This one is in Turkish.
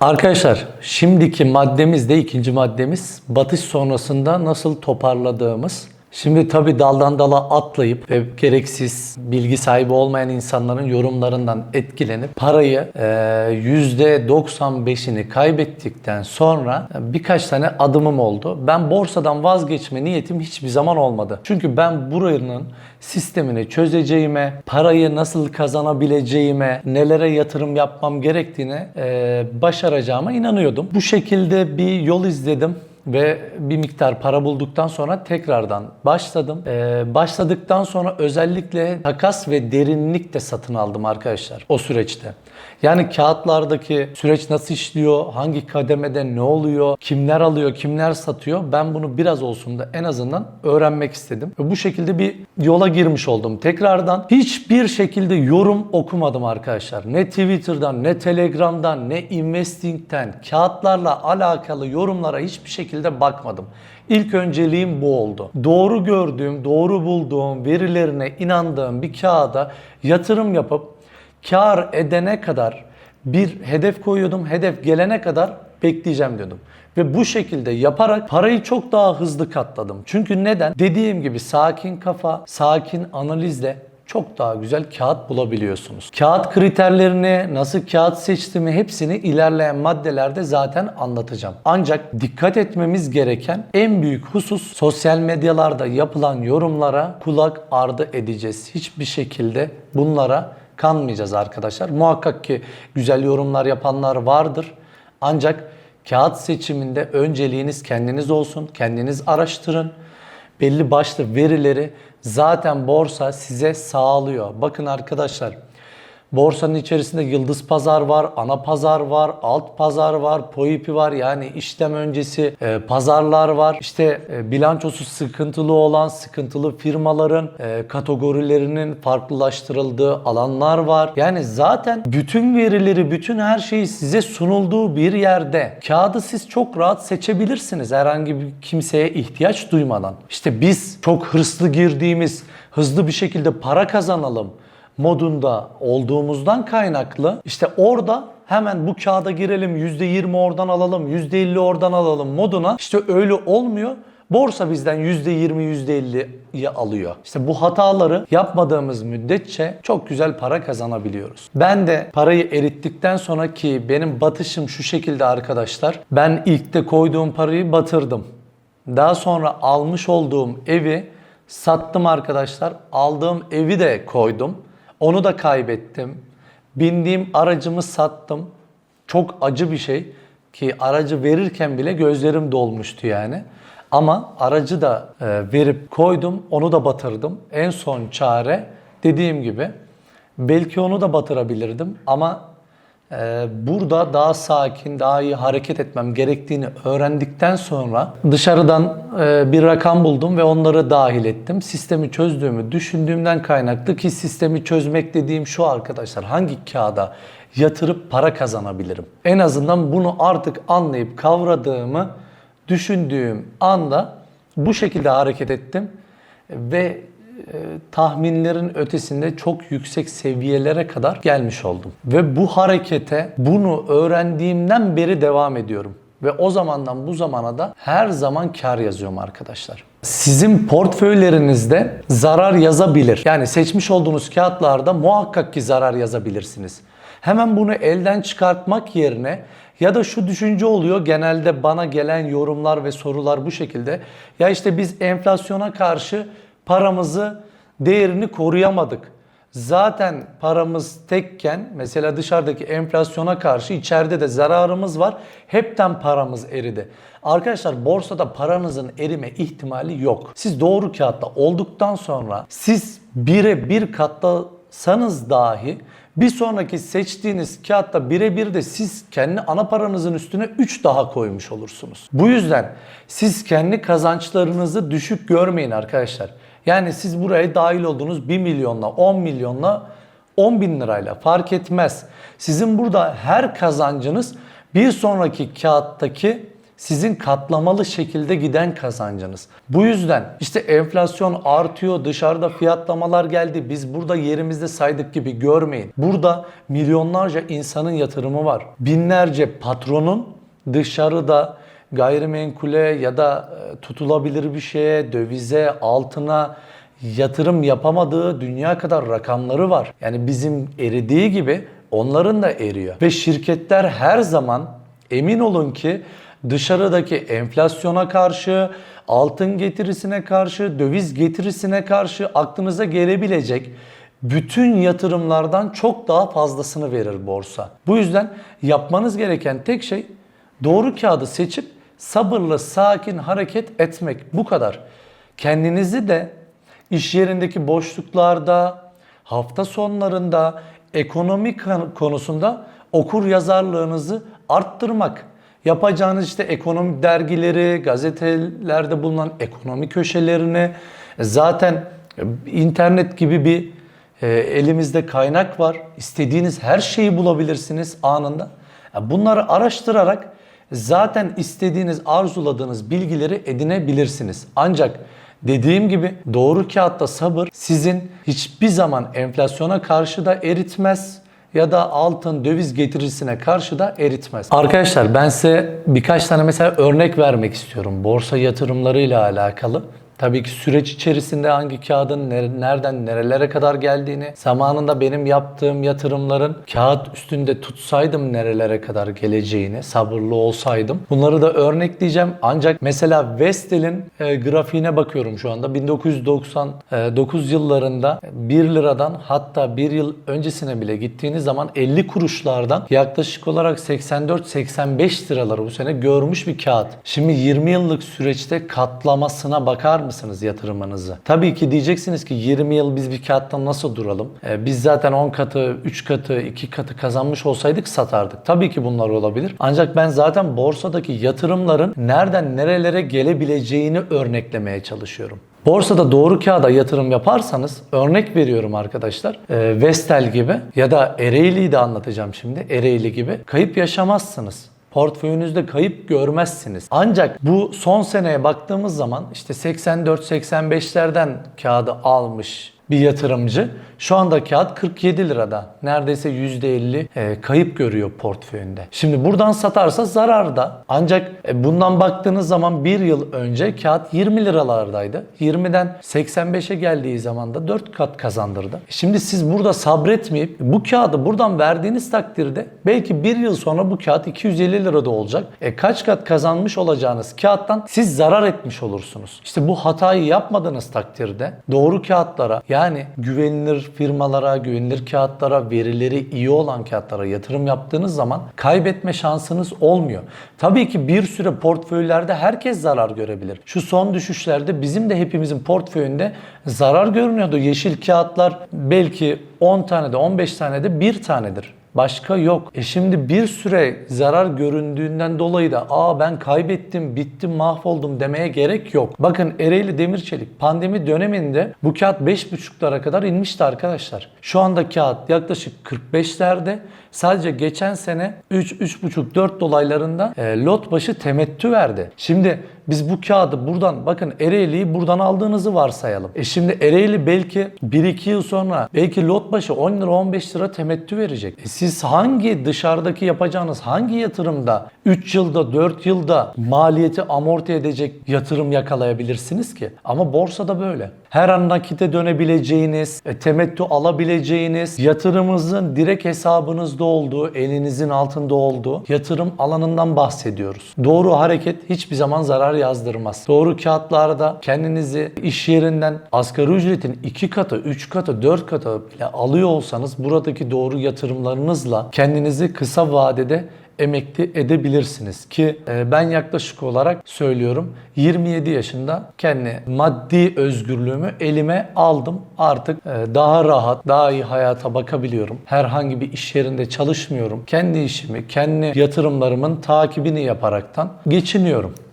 Arkadaşlar şimdiki maddemiz de ikinci maddemiz batış sonrasında nasıl toparladığımız. Şimdi tabi daldan dala atlayıp ve gereksiz bilgi sahibi olmayan insanların yorumlarından etkilenip parayı e, %95'ini kaybettikten sonra birkaç tane adımım oldu. Ben borsadan vazgeçme niyetim hiçbir zaman olmadı. Çünkü ben buranın sistemini çözeceğime, parayı nasıl kazanabileceğime, nelere yatırım yapmam gerektiğine e, başaracağıma inanıyordum. Bu şekilde bir yol izledim ve bir miktar para bulduktan sonra tekrardan başladım. Ee, başladıktan sonra özellikle takas ve derinlik de satın aldım arkadaşlar o süreçte. Yani kağıtlardaki süreç nasıl işliyor, hangi kademede ne oluyor, kimler alıyor, kimler satıyor ben bunu biraz olsun da en azından öğrenmek istedim. Ve bu şekilde bir yola girmiş oldum. Tekrardan hiçbir şekilde yorum okumadım arkadaşlar. Ne Twitter'dan, ne Telegram'dan, ne Investing'ten, kağıtlarla alakalı yorumlara hiçbir şekilde bakmadım. İlk önceliğim bu oldu. Doğru gördüğüm, doğru bulduğum, verilerine inandığım bir kağıda yatırım yapıp kar edene kadar bir hedef koyuyordum. Hedef gelene kadar bekleyeceğim diyordum. Ve bu şekilde yaparak parayı çok daha hızlı katladım. Çünkü neden? Dediğim gibi sakin kafa, sakin analizle çok daha güzel kağıt bulabiliyorsunuz. Kağıt kriterlerini, nasıl kağıt seçtiğimi hepsini ilerleyen maddelerde zaten anlatacağım. Ancak dikkat etmemiz gereken en büyük husus sosyal medyalarda yapılan yorumlara kulak ardı edeceğiz. Hiçbir şekilde bunlara kanmayacağız arkadaşlar. Muhakkak ki güzel yorumlar yapanlar vardır. Ancak kağıt seçiminde önceliğiniz kendiniz olsun. Kendiniz araştırın. Belli başlı verileri zaten borsa size sağlıyor. Bakın arkadaşlar Borsanın içerisinde yıldız pazar var, ana pazar var, alt pazar var, POIP'i var. Yani işlem öncesi e, pazarlar var. İşte e, bilançosu sıkıntılı olan sıkıntılı firmaların e, kategorilerinin farklılaştırıldığı alanlar var. Yani zaten bütün verileri, bütün her şeyi size sunulduğu bir yerde kağıdı siz çok rahat seçebilirsiniz herhangi bir kimseye ihtiyaç duymadan. İşte biz çok hırslı girdiğimiz, hızlı bir şekilde para kazanalım modunda olduğumuzdan kaynaklı işte orada hemen bu kağıda girelim %20 oradan alalım %50 oradan alalım moduna işte öyle olmuyor. Borsa bizden %20 %50'yi alıyor. İşte bu hataları yapmadığımız müddetçe çok güzel para kazanabiliyoruz. Ben de parayı erittikten sonra ki benim batışım şu şekilde arkadaşlar. Ben ilkte koyduğum parayı batırdım. Daha sonra almış olduğum evi sattım arkadaşlar. Aldığım evi de koydum. Onu da kaybettim. Bindiğim aracımı sattım. Çok acı bir şey ki aracı verirken bile gözlerim dolmuştu yani. Ama aracı da e, verip koydum, onu da batırdım. En son çare dediğim gibi belki onu da batırabilirdim ama burada daha sakin, daha iyi hareket etmem gerektiğini öğrendikten sonra dışarıdan e, bir rakam buldum ve onları dahil ettim. Sistemi çözdüğümü düşündüğümden kaynaklı ki sistemi çözmek dediğim şu arkadaşlar hangi kağıda yatırıp para kazanabilirim? En azından bunu artık anlayıp kavradığımı düşündüğüm anda bu şekilde hareket ettim ve tahminlerin ötesinde çok yüksek seviyelere kadar gelmiş oldum. Ve bu harekete bunu öğrendiğimden beri devam ediyorum. Ve o zamandan bu zamana da her zaman kar yazıyorum arkadaşlar. Sizin portföylerinizde zarar yazabilir. Yani seçmiş olduğunuz kağıtlarda muhakkak ki zarar yazabilirsiniz. Hemen bunu elden çıkartmak yerine ya da şu düşünce oluyor genelde bana gelen yorumlar ve sorular bu şekilde. Ya işte biz enflasyona karşı paramızı değerini koruyamadık. Zaten paramız tekken mesela dışarıdaki enflasyona karşı içeride de zararımız var. Hepten paramız eridi. Arkadaşlar borsada paranızın erime ihtimali yok. Siz doğru kağıtta olduktan sonra siz bire bir katlasanız dahi bir sonraki seçtiğiniz kağıtta birebir de siz kendi ana paranızın üstüne 3 daha koymuş olursunuz. Bu yüzden siz kendi kazançlarınızı düşük görmeyin arkadaşlar. Yani siz buraya dahil olduğunuz 1 milyonla 10 milyonla 10 bin lirayla fark etmez. Sizin burada her kazancınız bir sonraki kağıttaki sizin katlamalı şekilde giden kazancınız. Bu yüzden işte enflasyon artıyor, dışarıda fiyatlamalar geldi. Biz burada yerimizde saydık gibi görmeyin. Burada milyonlarca insanın yatırımı var. Binlerce patronun dışarıda gayrimenkule ya da e, tutulabilir bir şeye, dövize, altına yatırım yapamadığı dünya kadar rakamları var. Yani bizim eridiği gibi onların da eriyor. Ve şirketler her zaman emin olun ki dışarıdaki enflasyona karşı, altın getirisine karşı, döviz getirisine karşı aklınıza gelebilecek bütün yatırımlardan çok daha fazlasını verir borsa. Bu yüzden yapmanız gereken tek şey doğru kağıdı seçip sabırlı, sakin hareket etmek. Bu kadar. Kendinizi de iş yerindeki boşluklarda, hafta sonlarında, ekonomi konusunda okur yazarlığınızı arttırmak. Yapacağınız işte ekonomi dergileri, gazetelerde bulunan ekonomi köşelerini zaten internet gibi bir e, elimizde kaynak var. İstediğiniz her şeyi bulabilirsiniz anında. Bunları araştırarak zaten istediğiniz, arzuladığınız bilgileri edinebilirsiniz. Ancak dediğim gibi doğru kağıtta sabır sizin hiçbir zaman enflasyona karşı da eritmez ya da altın döviz getirisine karşı da eritmez. Arkadaşlar ben size birkaç tane mesela örnek vermek istiyorum borsa yatırımlarıyla alakalı. Tabii ki süreç içerisinde hangi kağıdın nere- nereden nerelere kadar geldiğini, zamanında benim yaptığım yatırımların kağıt üstünde tutsaydım nerelere kadar geleceğini, sabırlı olsaydım. Bunları da örnekleyeceğim. Ancak mesela Vestel'in e, grafiğine bakıyorum şu anda. 1999 yıllarında 1 liradan hatta 1 yıl öncesine bile gittiğiniz zaman 50 kuruşlardan yaklaşık olarak 84-85 liraları bu sene görmüş bir kağıt. Şimdi 20 yıllık süreçte katlamasına bakar mısınız yatırımınızı? Tabii ki diyeceksiniz ki 20 yıl biz bir kağıttan nasıl duralım? Ee, biz zaten 10 katı, 3 katı, 2 katı kazanmış olsaydık satardık. Tabii ki bunlar olabilir. Ancak ben zaten borsadaki yatırımların nereden nerelere gelebileceğini örneklemeye çalışıyorum. Borsada doğru kağıda yatırım yaparsanız örnek veriyorum arkadaşlar. e, Vestel gibi ya da Ereğli'yi de anlatacağım şimdi. Ereğli gibi kayıp yaşamazsınız. Portföyünüzde kayıp görmezsiniz. Ancak bu son seneye baktığımız zaman işte 84-85'lerden kağıdı almış bir yatırımcı şu anda kağıt 47 lirada. Neredeyse %50 e, kayıp görüyor portföyünde. Şimdi buradan satarsa zararda. Ancak e, bundan baktığınız zaman bir yıl önce kağıt 20 liralardaydı. 20'den 85'e geldiği zaman da 4 kat kazandırdı. Şimdi siz burada sabretmeyip bu kağıdı buradan verdiğiniz takdirde belki bir yıl sonra bu kağıt 250 lirada olacak. E kaç kat kazanmış olacağınız kağıttan siz zarar etmiş olursunuz. İşte bu hatayı yapmadığınız takdirde doğru kağıtlara yani güvenilir firmalara, güvenilir kağıtlara, verileri iyi olan kağıtlara yatırım yaptığınız zaman kaybetme şansınız olmuyor. Tabii ki bir süre portföylerde herkes zarar görebilir. Şu son düşüşlerde bizim de hepimizin portföyünde zarar görünüyordu. Yeşil kağıtlar belki 10 tane de 15 tane de bir tanedir. Başka yok. E şimdi bir süre zarar göründüğünden dolayı da aa ben kaybettim, bittim, mahvoldum demeye gerek yok. Bakın Ereğli Demirçelik pandemi döneminde bu kağıt 5.5'lara kadar inmişti arkadaşlar. Şu anda kağıt yaklaşık 45'lerde. Sadece geçen sene 3 3.5 4 dolaylarında e, lot başı temettü verdi. Şimdi biz bu kağıdı buradan bakın Ereğli'yi buradan aldığınızı varsayalım. E şimdi Ereğli belki 1-2 yıl sonra belki lot başı 10 lira 15 lira temettü verecek. E siz hangi dışarıdaki yapacağınız hangi yatırımda 3 yılda 4 yılda maliyeti amorti edecek yatırım yakalayabilirsiniz ki? Ama borsada böyle. Her an nakite dönebileceğiniz, e, temettü alabileceğiniz, yatırımınızın direkt hesabınızda olduğu, elinizin altında olduğu yatırım alanından bahsediyoruz. Doğru hareket hiçbir zaman zarar yazdırmaz. Doğru kağıtlarda kendinizi iş yerinden asgari ücretin 2 katı, 3 katı, 4 katı bile alıyor olsanız buradaki doğru yatırımlarınızla kendinizi kısa vadede emekli edebilirsiniz ki e, ben yaklaşık olarak söylüyorum 27 yaşında kendi maddi özgürlüğümü elime aldım. Artık e, daha rahat, daha iyi hayata bakabiliyorum. Herhangi bir iş yerinde çalışmıyorum. Kendi işimi, kendi yatırımlarımın takibini yaparaktan geçiniyorum.